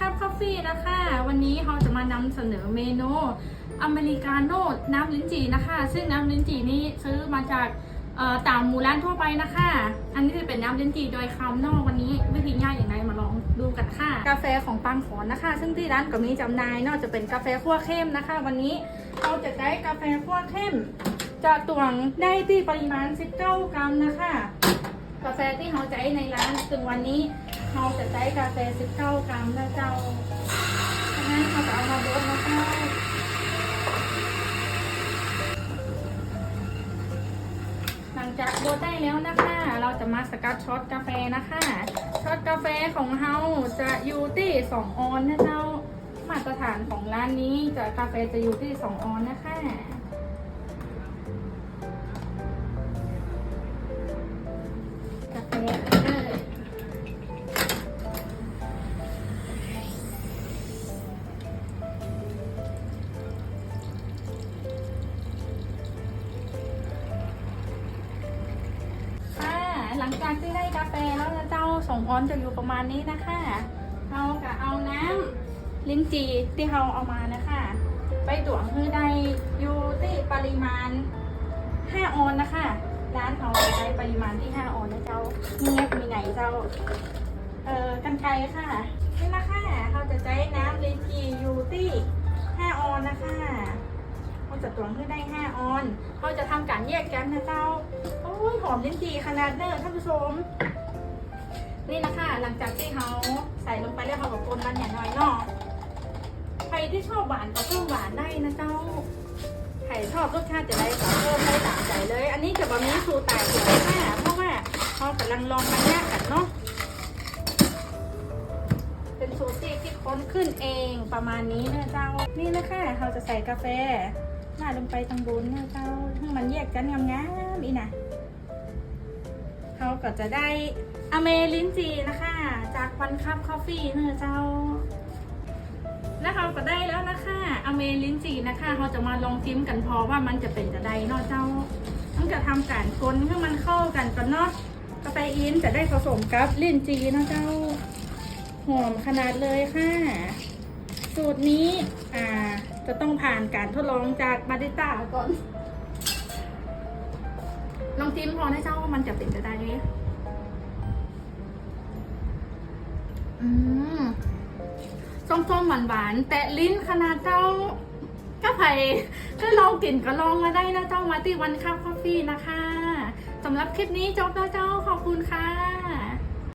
ครับคอฟฟี่นะคะ วันนี้เราจะมานำเสนอเมนูอเมริกาโน่น้ำลิ้นจี่นะคะ ซึ่งน้ำลิ้นจี่นี้ซื้อมาจากเอ่อตามหมู่ร้านทั่วไปนะคะ อันนี้จะเป็นน้ำลิ้นจี่โดยคำนอกวันนี้วิธีง่ายอย่างไรมาลองดูกันค่ะ กาแฟของปังขอนนะคะ ซึ่งที่ร้านก็มีจำหน่ายนอกจะเป็นกาแฟขั้วเข้มนะคะ วันนี้เราจะใช้กาแฟขั้วเข้ม จะตวงได้ที่ปริมาณ 19 กรัมนะคะ กาแฟที่เราใช้ในร้านซึ่งวันนี้ เราจะใช้กาแฟ19กรัมนะเจ้าฉะนั้นเราจะเอามาบดนะเจ้าหลังจากบดได้แล้วนะคะ เราจะมาสกัดช็อตกาแฟนะคะช็อตกาแฟของเราจะอยู่ที่2ออนนะเจ้า มาตรฐานของร้านนี้จะกาแฟจะอยู่ที่2ออนนะคะ หลังจากที่ได้กาแฟแล้วนะเจ้าสองออนจะอยู่ประมาณนี้นะคะเราก็เอาน้ำลิ้นจีที่เราเอามานะคะ ไปตวงให้ได้อยู่ที่ปริมาณ 5 ออนนะคะ ร้านเขาจะใช้ปริมาณที่ 5 ออนนะเจ้าเงียบมีไหนเจ้า เอ่อกันไกลค่ะนี่นะคะเราจะใช้น้ำลิ้นจีอยู่ที่5ออนนะคะเขาจะตวงให้ได้ 5 ออน เขาจะทำการแยกกันนะเจ้า หอมลิ้นจี่ขนาดเด้อท่านผู้ชม นี่นะคะหลังจากที่เขาใส่ลงไปแล้วเขาก็คนมันอย่างน้อยเนาะใครที่ชอบหวานก็เพิ่มหวานได้นะเจ้าใครชอบรสชาติจะได้ก็เพิ่มได้ตามใจเลย อันนี้จะบะหมี่สูตรตายเดียวค่ะเพราะว่าเขากำลังลองมันยกกันเนาะเป็นสูตรที่คิดค้นขึ้นเองประมาณนี้นะเจ้า นี่นะคะเราจะใส่กาแฟหน้าลงไปตรงบนนะเจ้าให้มันแยกกันงามๆอีนะ เขาก็จะได้อเมลินจีนะคะ จากวันคัพคอฟฟี่นะเจ้า แล้วเขาก็ได้แล้วนะคะอเมลินจีนะคะเราจะมาลองชิมกันพอว่ามันจะเป็นจะได้เนาะเจ้าต้องจะทำการคนให้มันเข้ากันก่อนเนาะกาแฟอินจะได้ผสมกับลิ้นจีเนาะเจ้าหอมขนาดเลยค่ะ สูตรนี้อ่าจะต้องผ่านการทดลองจากบาริสต้าก่อน ลองจิ้มพอให้เจ้าว่ามันจะเป็นจะได้ไหมอืมส้มๆหวานๆแต่ลิ้นขนาดเจ้าก็ไผ่ก็ลองกลิ่นก็ลองมาได้นะเจ้ามาที่วันข้าวคอฟฟี่นะคะสำหรับคลิปนี้จบแล้วเจ้าขอบคุณค่ะ